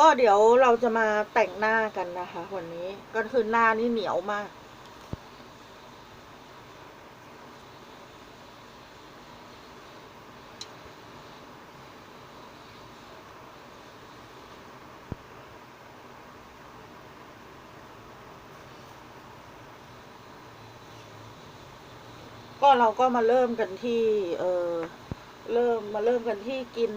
ก็เดี๋ยวเราจะมาแต่งหน้ากันนะคะวันนี้ก็คือหน้านี่เหนียวมาก ก็เราก็มาเริ่มกันที่ เออเริ่มมาเริ่มกันที่กิน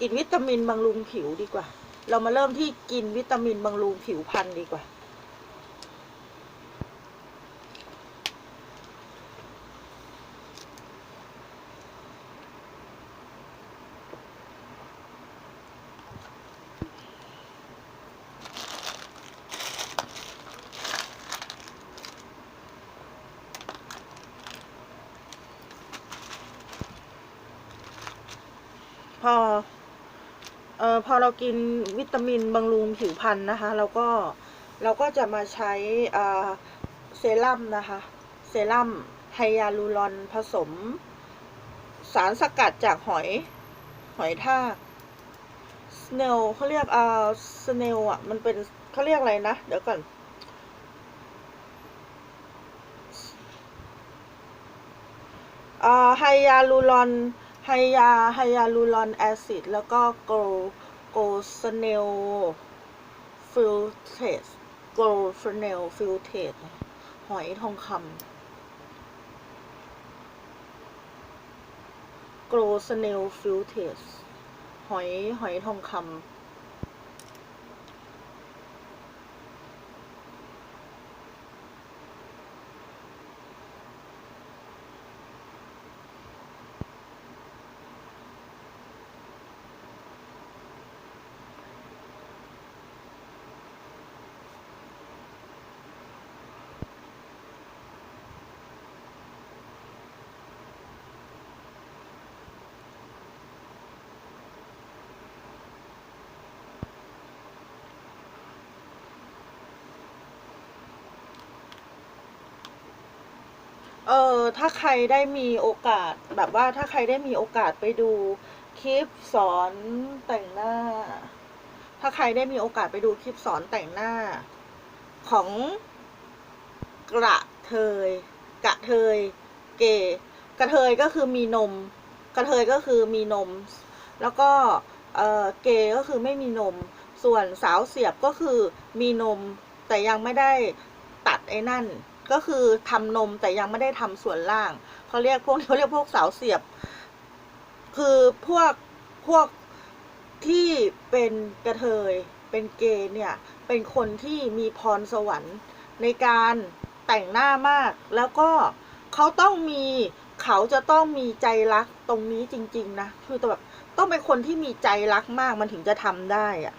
กินวิตามินบำรุงผิวดีกว่า เรามาเริ่มที่กินวิตามินบำรุงผิวพรรณดีกว่า พอ เออพอเรากินวิตามินบำรุงผิวพรรณนะคะ เราก็เราก็จะมาใช้อ่าเซรั่มนะคะ เซรั่มไฮยาลูรอนผสม สารสกัดจากหอยหอยทากสเนลเขาเรียกอ่าสเนลอะ มันเป็นเขาเรียกอะไรนะ เดี๋ยวก่อนอ่าไฮยาลูรอน ไฮยาไฮยาลูรอนแอซิดแล้วก็โกลโกสเนลฟิลเทสโกลสเนลฟิลเทสหอยทองคำโกลสเนลฟิลเทสหอยหอยทองคำ เออถ้าใครได้มีโอกาสแบบว่าถ้าใครได้มีโอกาสไปดูคลิปสอนแต่งหน้า ถ้าใครได้มีโอกาสไปดูคลิปสอนแต่งหน้า ของกระเทยกระเทยเกยกระเทยก็คือมีนม กระเทยก็คือมีนม แล้วก็เออเกยก็คือไม่มีนม ส่วนสาวเสียบก็คือมีนมแต่ยังไม่ได้ตัดไอ้นั่น ก็คือทำนมแต่ยังไม่ได้ทำส่วนล่างเขาเรียกพวกเขาเรียกพวกสาวเสียบ คือพวกพวกที่เป็นกระเทยเป็นเกย์เนี่ย เป็นคนที่มีพรสวรรค์ในการแต่งหน้ามาก แล้วก็เขาต้องมีเขาจะต้องมีใจรักตรงนี้จริง ๆ นะ คือแบบต้องเป็นคนที่มีใจรักมากมันถึงจะทำได้อะ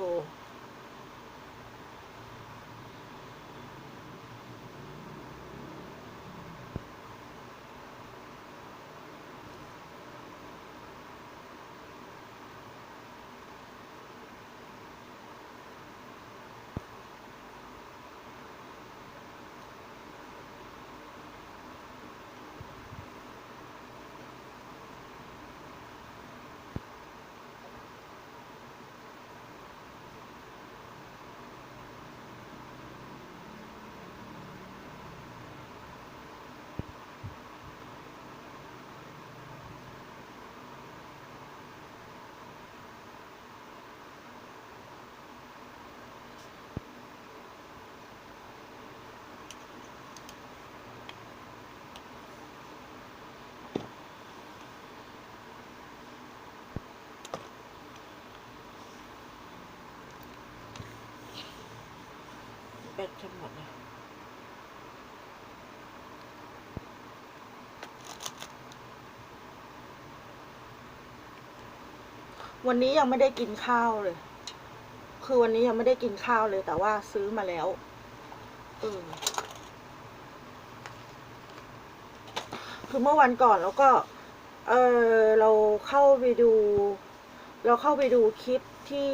โบตจะหมดแล้ววันนี้ยังไม่ได้กินข้าวเลย คือวันนี้ยังไม่ได้กินข้าวเลย แต่ว่าซื้อมาแล้วเออคือเมื่อวันก่อนแล้วก็ เออเราเข้าไปดู เราเข้าไปดูคลิปที่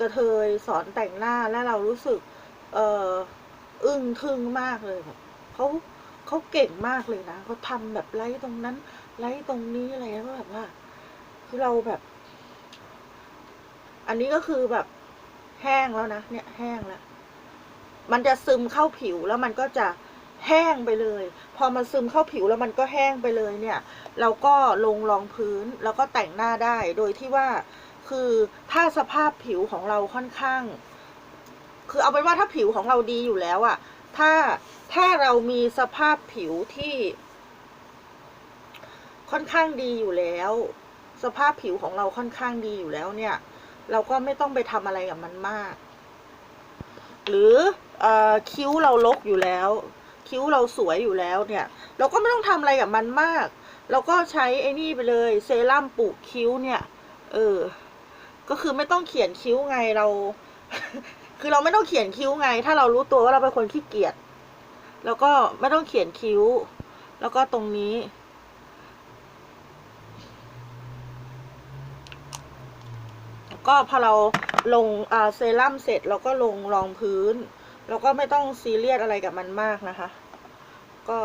กระเทยสอนแต่งหน้าแล้วเรารู้สึก เอออึ้งทึ่งมากเลยแบบเขาเขาเก่งมากเลยนะเขาทำแบบไล่ตรงนั้น ไล่ตรงนี้อะไรแล้วก็แบบว่า คือเราแบบ อันนี้ก็คือแบบแห้งแล้วนะเนี่ยแห้งแล้วมันจะซึมเข้าผิวแล้วมันก็จะแห้งไปเลย พอมันซึมเข้าผิวแล้วมันก็แห้งไปเลยเนี่ย เราก็ลงรองพื้นแล้วก็แต่งหน้าได้ โดยที่ว่า คือถ้าสภาพผิวของเราค่อนข้าง คือเอาเป็นว่าถ้าผิวของเราดีอยู่แล้วอะถ้าถ้าเรามีสภาพผิวที่ ค่อนข้างดีอยู่แล้ว สภาพผิวของเราค่อนข้างดีอยู่แล้วเนี่ย เราก็ไม่ต้องไปทำอะไรกับมันมาก หรือออคิ้วเราลกอยู่แล้ว คิ้วเราสวยอยู่แล้วเนี่ย เราก็ไม่ต้องทำอะไรกับมันมาก เราก็ใช้ไอ้นี่ไปเลยเซรั่มปลูกคิ้วเนี่ย เออ ก็คือไม่ต้องเขียนคิ้วไงเรา คือเราไม่ต้องเขียนคิ้วไง ถ้าเรารู้ตัวว่าเราเป็นคนขี้เกียจแล้วก็ไม่ต้องเขียนคิ้ว แล้วก็ตรงนี้ ก็พอเราลงเซรั่มเสร็จเราก็ลงรองพื้นเราก็ไม่ต้องซีเรียสอะไรกับมันมากนะคะ ก็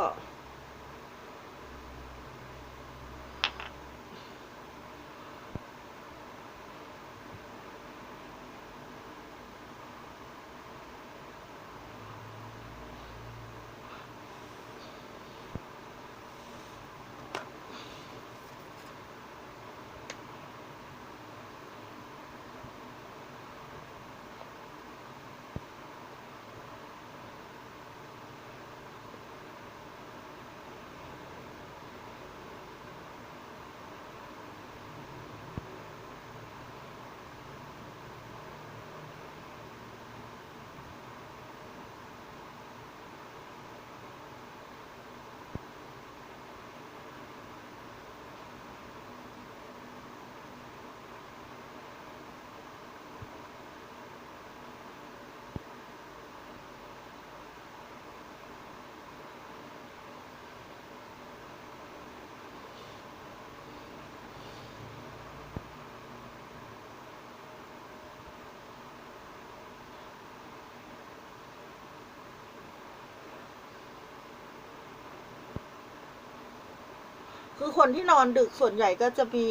คือคนที่นอนดึกส่วนใหญ่ก็จะมี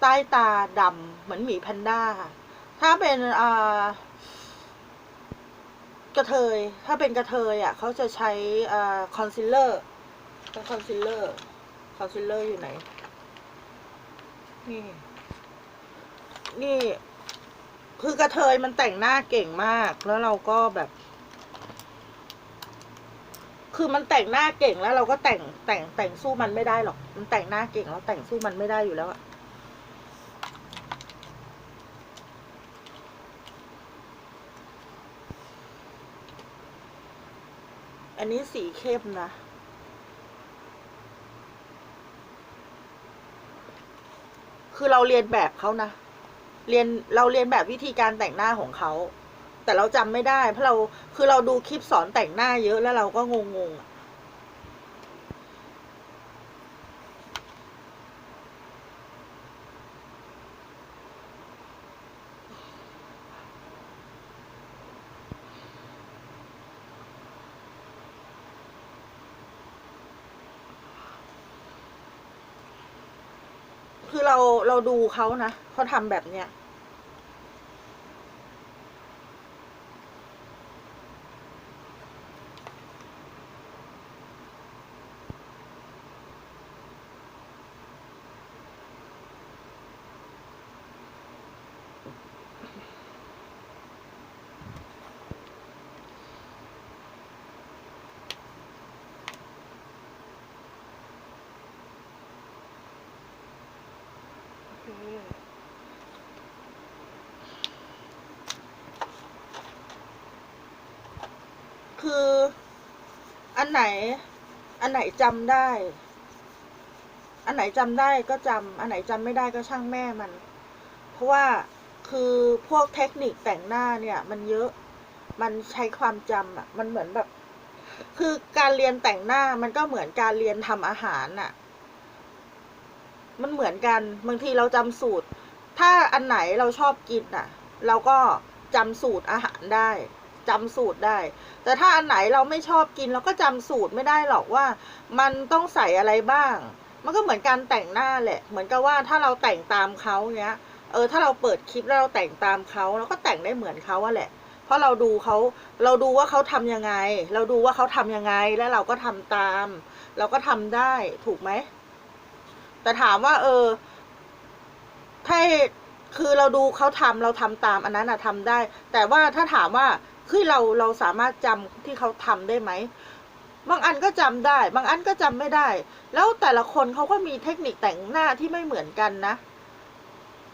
ใต้ตาดำเหมือนหมีแพนด้าค่ะ ถ้าเป็นอ่ากระเทย ถ้าเป็นกระเทยอะเขาจะใช้อ่าคอนซีลเลอร์เป็นคอนซีลเลอร์ คอนซีลเลอร์อยู่ไหน นี่ นี่ คือกระเทยมันแต่งหน้าเก่งมาก แล้วเราก็แบบ คือมันแต่งหน้าเก่งแล้วเราก็แต่งแต่งแต่งสู้มันไม่ได้หรอก มันแต่งหน้าเก่งแล้วแต่งสู้มันไม่ได้อยู่แล้วอะอันนี้สีเข้มนะ คือเราเรียนแบบเขานะ เรียนเราเรียนแบบวิธีการแต่งหน้าของเขา แต่เราจำไม่ได้ เพราะเราคือเราดูคลิปสอนแต่งหน้าเยอะแล้วเราก็งงๆคือเราเราดูเขานะเขาทำแบบเนี้ย คือ อันไหน อันไหนจำได้ อันไหนจำได้ก็จำอันไหนจำไม่ได้ก็ช่างแม่มัน เพราะว่าคือพวกเทคนิคแต่งหน้าเนี่ย มันเยอะมันใช้ความจำอะ มันเหมือนแบบ คือการเรียนแต่งหน้ามันก็เหมือนการเรียนทำอาหารน่ะ มันเหมือนกัน บางทีเราจำสูตร ถ้าอันไหนเราชอบกินอะ เราก็จำสูตรอาหารได้ จำสูตรได้ แต่ถ้าอันไหนเราไม่ชอบกินเราก็จำสูตรไม่ได้หรอกว่า มันต้องใส่อะไรบ้าง มันก็เหมือนการแต่งหน้าแหละ เหมือนกับว่าถ้าเราแต่งตามเขาเนี้ย เออ ถ้าเราเปิดคลิปแล้วเราแต่งตามเขาเราก็แต่งได้เหมือนเขาอะแหละ เพราะเราดูเขาเราดูว่าเขาทำยังไง เราดูว่าเขาทำยังไงแล้วเราก็ทำตาม เราก็ทำได้ถูกไหม แต่ถามว่า เออถ้าคือเราดูเขาทำเราทำตามอันนั้นอะทำได้ แต่ว่าถ้าถามว่า คือเราเราสามารถจำที่เขาทำได้ไหม บางอันก็จำได้ บางอันก็จำไม่ได้ แล้วแต่ละคนเขาก็มีเทคนิคแต่งหน้าที่ไม่เหมือนกันนะ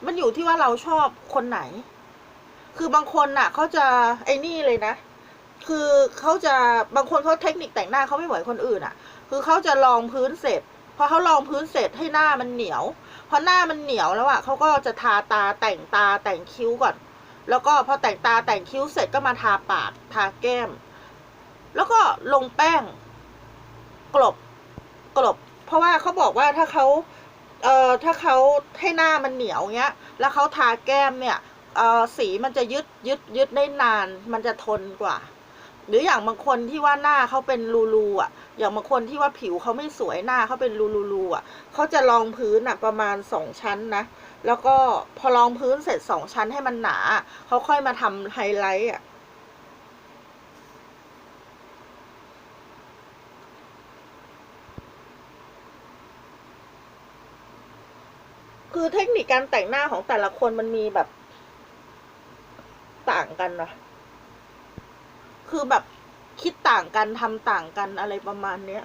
มันอยู่ที่ว่าเราชอบคนไหน คือบางคนน่ะเขาจะไอ้นี่เลยนะ คือเขาจะบางคนเขาเทคนิคแต่งหน้าเขาไม่เหมือนคนอื่นอะ คือเขาจะลองพื้นเสร็จพอเขาลองพื้นเสร็จให้หน้ามันเหนียวพอหน้ามันเหนียวแล้วอะเขาก็จะทาตาแต่งตาแต่งคิ้วก่อน แล้วก็พอแต่งตาแต่งคิ้วเสร็จก็มาทาปากทาแก้ม แล้วก็ลงแป้ง กลบกลบ เพราะว่าเขาบอกว่าถ้าเขาเอ่อถ้าเขาให้หน้ามันเหนียวเงี้ย แล้วเขาทาแก้มเนี่ยเอ่อสีมันจะยึดยึดยึดได้นาน มันจะทนกว่า หรืออย่างบางคนที่ว่าหน้าเขาเป็นรูรูอะ อย่างบางคนที่ว่าผิวเขาไม่สวยหน้าเขาเป็นรูรูรูอะเขาจะรองพื้นอะประมาณสองชั้นนะ แล้วก็พอรองพื้นเสร็จสองชั้นให้มันหนาเขาค่อยมาทำไฮไลท์อะคือเทคนิคการแต่งหน้าของแต่ละคนมันมีแบบต่างกันนะคือแบบคิดต่างกันทำต่างกันอะไรประมาณเนี้ย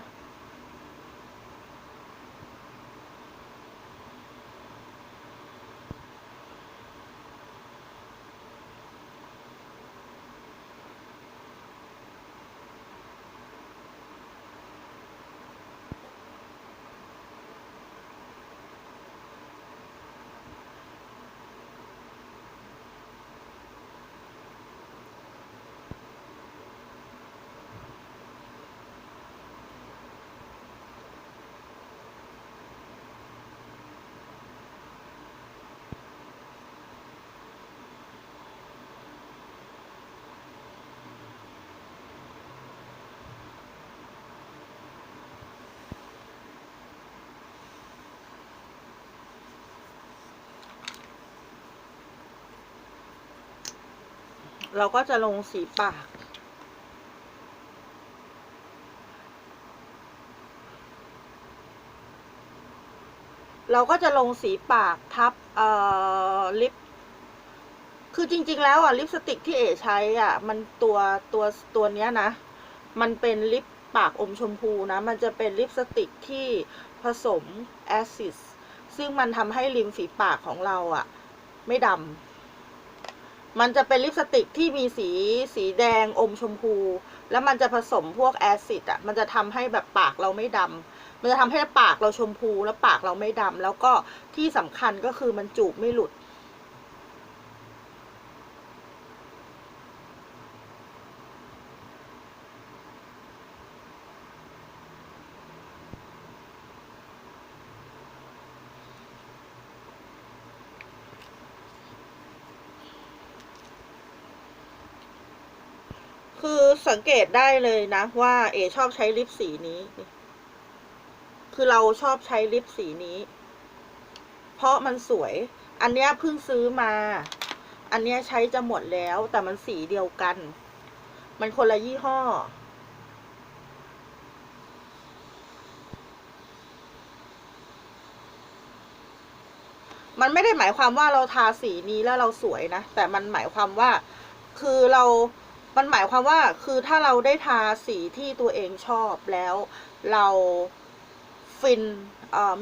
เราก็จะลงสีปาก เราก็จะลงสีปากทับเอ่อลิป คือจริง ๆ แล้วอะลิปสติกที่เอใช้อะ มันตัวตัวตัวเนี้ยนะ มันเป็นลิปปากอมชมพูนะ มันจะเป็นลิปสติกที่ผสมแอซิดซึ่งมันทำให้ริมฝีปากของเราอะ ไม่ดำ มันจะเป็นลิปสติกที่มีสีสีแดงอมชมพู แล้วมันจะผสมพวกแอซิดอะ มันจะทำให้แบบปากเราไม่ดำมันจะทำให้ปากเราชมพูแล้วปากเราไม่ดำแล้วก็ที่สำคัญก็คือมันจูบไม่หลุด คือ สังเกตได้เลยนะ ว่า เอ ชอบใช้ลิปสีนี้ คือเราชอบใช้ลิปสีนี้ เพราะมันสวย อันเนี้ยเพิ่งซื้อมา อันเนี้ยใช้จะหมดแล้ว แต่มันสีเดียวกัน มันคนละยี่ห้อ มันไม่ได้หมายความว่าเราทาสีนี้แล้วเราสวยนะ แต่มันหมายความว่า คือเรา มันหมายความว่าคือถ้าเราได้ทาสีที่ตัวเองชอบแล้ว เราฟิน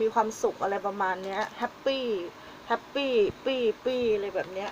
มีความสุขอะไรประมาณเนี้ยแฮปปี้แฮปปี้ปี้ปี้อะไรแบบเนี้ย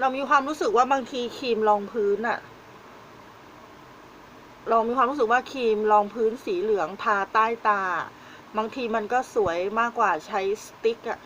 เรามีความรู้สึกว่าบางทีครีมรองพื้นอะเรามีความรู้สึกว่าครีมรองพื้นสีเหลืองทาใต้ตา บางทีมันก็สวยมากกว่าใช้สติ๊กอะ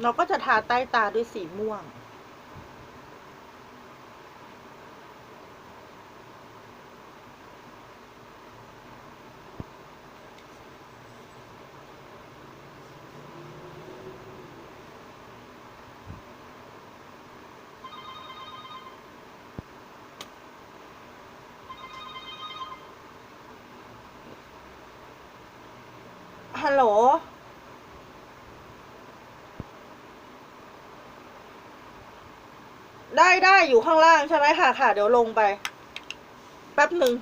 เราก็จะทาใต้ตาด้วยสีม่วง ฮัลโหล ได้ ได้อยู่ข้างล่างใช่ไหมค่ะค่ะ เดี๋ยวลงไป แป๊บหนึ่ง